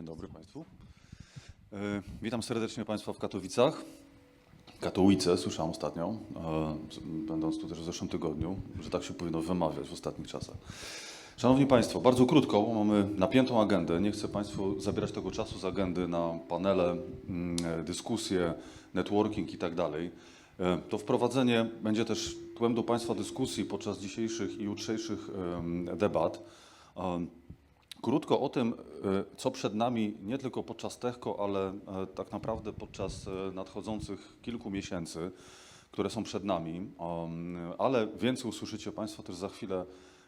Dzień dobry Państwu. E, Witam serdecznie Państwa w Katowicach. Katowice, słyszałem ostatnio, e, będąc tu też w zeszłym tygodniu, że tak się powinno wymawiać w ostatnich czasach. Szanowni Państwo, bardzo krótko, bo mamy napiętą agendę. Nie chcę Państwu zabierać tego czasu z agendy na panele, mm, dyskusje, networking i tak dalej. E, To wprowadzenie będzie też tłem do Państwa dyskusji podczas dzisiejszych i jutrzejszych debat. Krótko o tym, e, co przed nami, nie tylko podczas TECHKO, ale e, tak naprawdę podczas e, nadchodzących kilku miesięcy, które są przed nami. Um, Ale więcej usłyszycie Państwo też za chwilę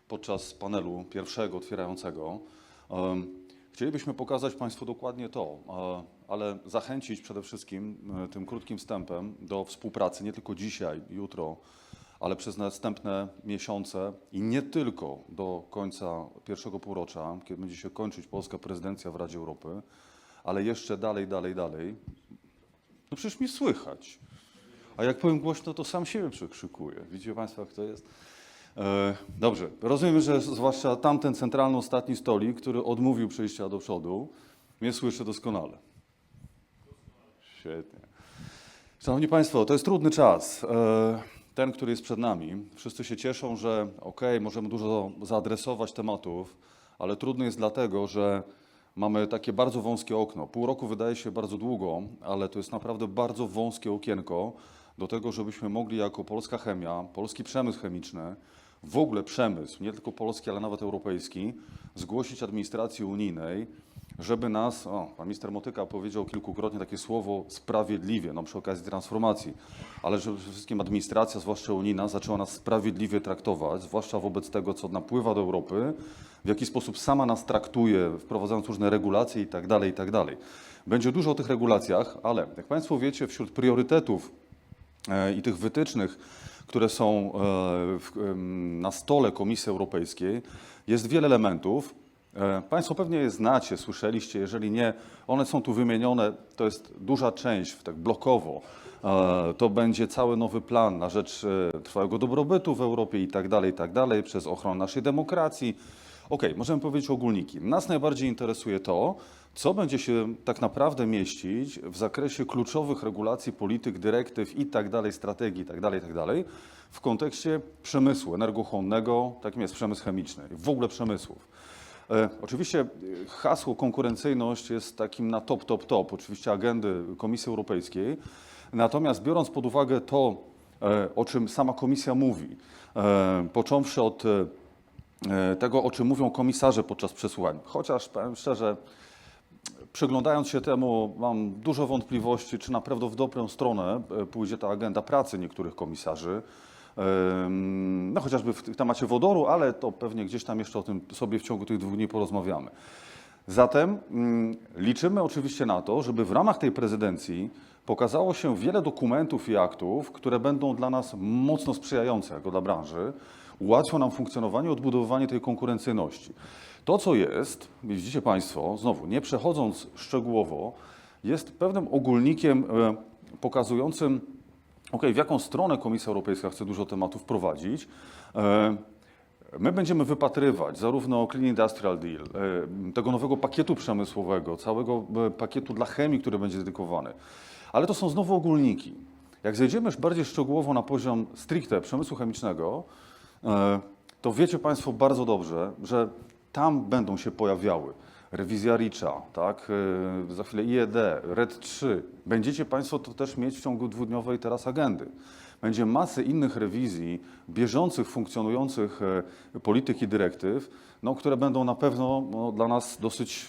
podczas panelu pierwszego, otwierającego. Um, Chcielibyśmy pokazać Państwu dokładnie to, ale zachęcić przede wszystkim tym krótkim wstępem do współpracy, nie tylko dzisiaj, jutro, ale przez następne miesiące i nie tylko do końca pierwszego półrocza, kiedy będzie się kończyć polska prezydencja w Radzie Europy, ale jeszcze dalej, dalej, dalej. No przecież mi słychać. A jak powiem głośno, to sam siebie przekrzykuję. Widzicie Państwo, jak to jest? E, dobrze, rozumiem, że zwłaszcza tamten centralny ostatni stolik, który odmówił przejścia do przodu, mnie słyszy doskonale. Świetnie. Szanowni Państwo, to jest trudny czas. e, Ten, który jest przed nami. Wszyscy się cieszą, że okej, możemy dużo zaadresować tematów, ale trudny jest dlatego, że mamy takie bardzo wąskie okno. Pół roku wydaje się bardzo długo, ale to jest naprawdę bardzo wąskie okienko do tego, żebyśmy mogli jako polska chemia, polski przemysł chemiczny, w ogóle przemysł, nie tylko polski, ale nawet europejski, zgłosić administracji unijnej, żeby nas, o, pan minister Motyka powiedział kilkukrotnie takie słowo sprawiedliwie, no przy okazji transformacji, ale że przede wszystkim administracja, zwłaszcza unijna, zaczęła nas sprawiedliwie traktować, zwłaszcza wobec tego, co napływa do Europy, w jaki sposób sama nas traktuje, wprowadzając różne regulacje i tak dalej, i tak. Będzie dużo o tych regulacjach, ale jak Państwo wiecie, wśród priorytetów e, i tych wytycznych, które są e, na stole Komisji Europejskiej, jest wiele elementów. E, Państwo pewnie je znacie, słyszeliście, jeżeli nie, one są tu wymienione, to jest duża część, tak blokowo. E, To będzie cały nowy plan na rzecz e, trwałego dobrobytu w Europie i tak dalej, i tak dalej, przez ochronę naszej demokracji. Okej, możemy powiedzieć ogólniki. Nas najbardziej interesuje to, co będzie się tak naprawdę mieścić w zakresie kluczowych regulacji, polityk, dyrektyw i tak dalej, strategii i tak dalej, i tak dalej, w kontekście przemysłu energochłonnego, takim jest przemysł chemiczny, w ogóle przemysłów. E, Oczywiście e, hasło konkurencyjność jest takim na top, top, top, oczywiście agendy Komisji Europejskiej. Natomiast biorąc pod uwagę to, e, o czym sama Komisja mówi, począwszy od tego, o czym mówią komisarze podczas przesłuchań, chociaż powiem szczerze, przyglądając się temu, mam dużo wątpliwości, czy na pewno w dobrą stronę pójdzie ta agenda pracy niektórych komisarzy. No chociażby w temacie wodoru, ale to pewnie gdzieś tam jeszcze o tym sobie w ciągu tych dwóch dni porozmawiamy. Zatem mm, liczymy oczywiście na to, żeby w ramach tej prezydencji pokazało się wiele dokumentów i aktów, które będą dla nas mocno sprzyjające jako dla branży, ułatwią nam funkcjonowanie, odbudowywanie tej konkurencyjności. To, co jest, widzicie Państwo, znowu nie przechodząc szczegółowo, jest pewnym ogólnikiem e, pokazującym, ok, w jaką stronę Komisja Europejska chce dużo tematów prowadzić. E, My będziemy wypatrywać zarówno Clean Industrial Deal, e, tego nowego pakietu przemysłowego, całego e, pakietu dla chemii, który będzie dedykowany. Ale to są znowu ogólniki. Jak zejdziemy już bardziej szczegółowo na poziom stricte przemysłu chemicznego, to wiecie Państwo bardzo dobrze, że tam będą się pojawiały rewizja RICza, tak? e, za chwilę IED, RED 3. Będziecie Państwo to też mieć w ciągu dwudniowej teraz agendy. Będzie masy innych rewizji bieżących, funkcjonujących e, polityk i dyrektyw, no, które będą na pewno no, dla nas dosyć,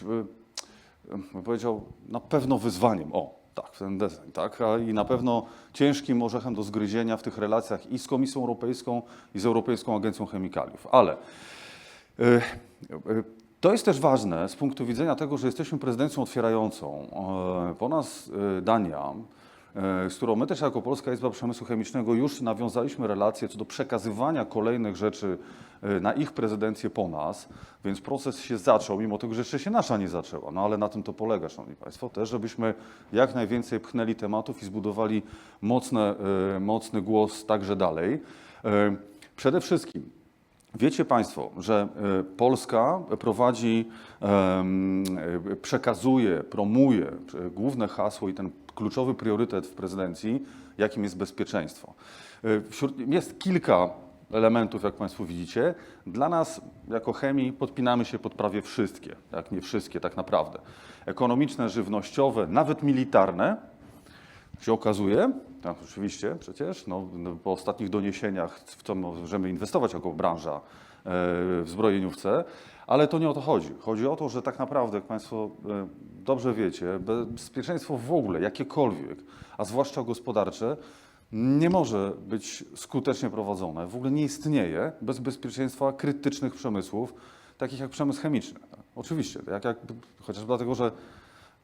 e, bym powiedział, na pewno wyzwaniem. O, tak, ten deseń, tak? A I na pewno ciężkim orzechem do zgryzienia w tych relacjach i z Komisją Europejską, i z Europejską Agencją Chemikaliów. Ale e, to jest też ważne z punktu widzenia tego, że jesteśmy prezydencją otwierającą. E, Po nas e, Dania, e, z którą my też jako Polska Izba Przemysłu Chemicznego już nawiązaliśmy relacje co do przekazywania kolejnych rzeczy e, na ich prezydencję po nas, więc proces się zaczął, mimo tego, że jeszcze się nasza nie zaczęła. No ale na tym to polega, Szanowni Państwo, też żebyśmy jak najwięcej pchnęli tematów i zbudowali mocne, e, mocny głos także dalej. E, Przede wszystkim Wiecie Państwo, że e, Polska prowadzi, e, przekazuje, promuje główne hasło i ten kluczowy priorytet w prezydencji, jakim jest bezpieczeństwo. E, jest kilka elementów, jak Państwo widzicie. Dla nas, jako chemii, podpinamy się pod prawie wszystkie, jak nie wszystkie tak naprawdę. Ekonomiczne, żywnościowe, nawet militarne, się okazuje, tak oczywiście przecież, no, no, po ostatnich doniesieniach, w co możemy inwestować jako branża e, w zbrojeniówce, ale to nie o to chodzi. Chodzi o to, że tak naprawdę, jak Państwo e, dobrze wiecie, bezpieczeństwo w ogóle, jakiekolwiek, a zwłaszcza gospodarcze, nie może być skutecznie prowadzone, w ogóle nie istnieje bez bezpieczeństwa krytycznych przemysłów, takich jak przemysł chemiczny. Oczywiście, jak, jak, chociażby dlatego, że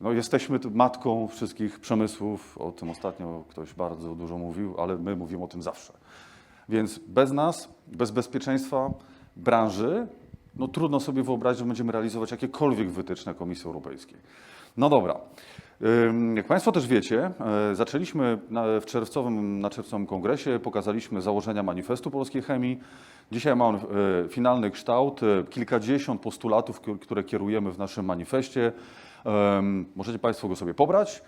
no, jesteśmy matką wszystkich przemysłów, o tym ostatnio ktoś bardzo dużo mówił, ale my mówimy o tym zawsze. Więc bez nas, bez bezpieczeństwa branży, no trudno sobie wyobrazić, że będziemy realizować jakiekolwiek wytyczne Komisji Europejskiej. No dobra. Jak Państwo też wiecie, e, zaczęliśmy na, w czerwcowym, na czerwcowym kongresie, pokazaliśmy założenia manifestu polskiej chemii. Dzisiaj ma on e, finalny kształt, e, kilkadziesiąt postulatów, które kierujemy w naszym manifestie. Możecie Państwo go sobie pobrać.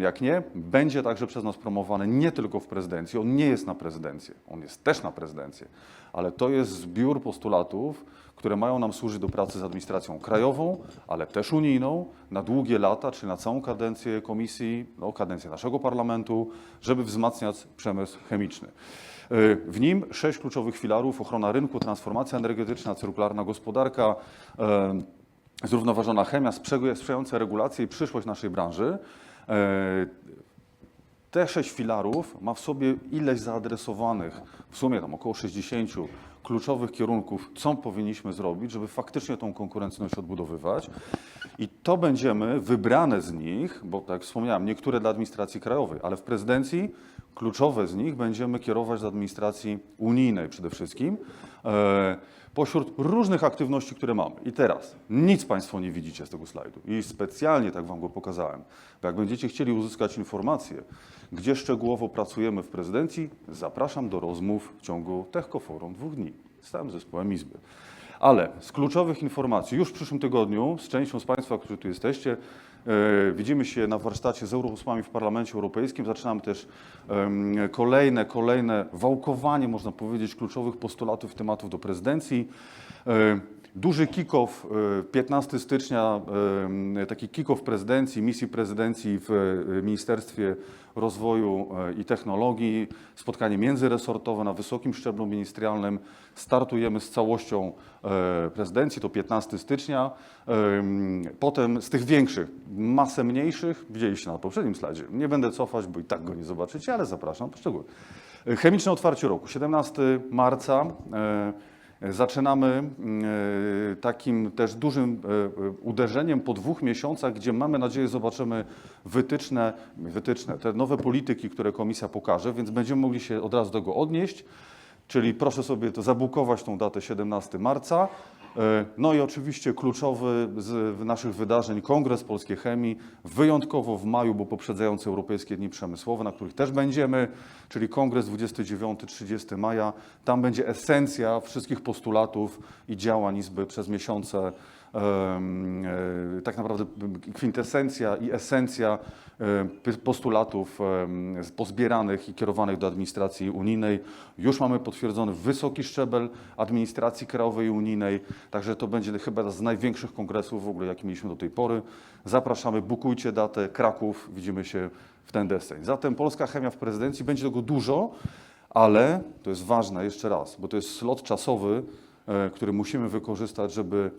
Jak nie, będzie także przez nas promowany nie tylko w prezydencji. On nie jest na prezydencję, on jest też na prezydencję, ale to jest zbiór postulatów, które mają nam służyć do pracy z administracją krajową, ale też unijną na długie lata, czy na całą kadencję komisji, no, kadencję naszego parlamentu, żeby wzmacniać przemysł chemiczny. Y, W nim sześć kluczowych filarów: ochrona rynku, transformacja energetyczna, cyrkularna gospodarka, zrównoważona chemia, sprzyjające regulacje i przyszłość naszej branży. E, Te sześć filarów ma w sobie ileś zaadresowanych, w sumie tam około 60 kluczowych kierunków, co powinniśmy zrobić, żeby faktycznie tą konkurencyjność odbudowywać. I to będziemy, wybrane z nich, bo tak jak wspomniałem, niektóre dla administracji krajowej, ale w prezydencji kluczowe z nich będziemy kierować do administracji unijnej przede wszystkim, e, pośród różnych aktywności, które mamy. I teraz nic Państwo nie widzicie z tego slajdu i specjalnie tak Wam go pokazałem, bo jak będziecie chcieli uzyskać informacje, gdzie szczegółowo pracujemy w prezydencji, zapraszam do rozmów w ciągu Techkoforum dwóch dni z całym zespołem Izby. Ale z kluczowych informacji, już w przyszłym tygodniu z częścią z Państwa, którzy tu jesteście, widzimy się na warsztacie z europosłami w Parlamencie Europejskim. Zaczynamy też kolejne, kolejne wałkowanie, można powiedzieć, kluczowych postulatów tematów do prezydencji. E, Duży kick-off e, 15 stycznia, e, taki kick-off prezydencji, misji prezydencji w e, Ministerstwie Rozwoju e, i Technologii, spotkanie międzyresortowe na wysokim szczeblu ministerialnym. Startujemy z całością e, prezydencji, to 15 stycznia. Em, Potem z tych większych, masę mniejszych, widzieliście na poprzednim slajdzie. Nie będę cofać, bo i tak go nie zobaczycie, ale zapraszam poszczególnie. Chemiczne otwarcie roku, 17 marca. e, Zaczynamy e, takim też dużym e, e, uderzeniem po dwóch miesiącach, gdzie mamy nadzieję zobaczymy wytyczne, wytyczne, te nowe polityki, które komisja pokaże, więc będziemy mogli się od razu do tego odnieść. Czyli proszę sobie to zabukować tą datę 17 marca. E, No i oczywiście kluczowy z naszych wydarzeń Kongres Polskiej Chemii, wyjątkowo w maju, bo poprzedzający Europejskie Dni Przemysłowe, na których też będziemy, czyli Kongres 29-30 maja. Tam będzie esencja wszystkich postulatów i działań Izby przez miesiące. E, Tak naprawdę kwintesencja i esencja e, postulatów pozbieranych i kierowanych do administracji unijnej. Już mamy potwierdzony wysoki szczebel administracji krajowej unijnej, także to będzie chyba z największych kongresów w ogóle, jaki mieliśmy do tej pory. Zapraszamy, bukujcie datę, Kraków, widzimy się w ten deseń. Zatem polska chemia w prezydencji, będzie tego dużo, ale to jest ważne jeszcze raz, bo to jest slot czasowy, e, który musimy wykorzystać, żeby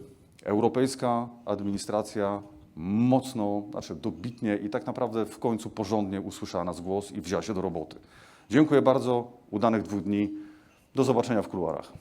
europejska administracja mocno, znaczy dobitnie i tak naprawdę w końcu porządnie usłyszała nas głos i wzięła się do roboty. Dziękuję bardzo, udanych dwóch dni. Do zobaczenia w kuluarach.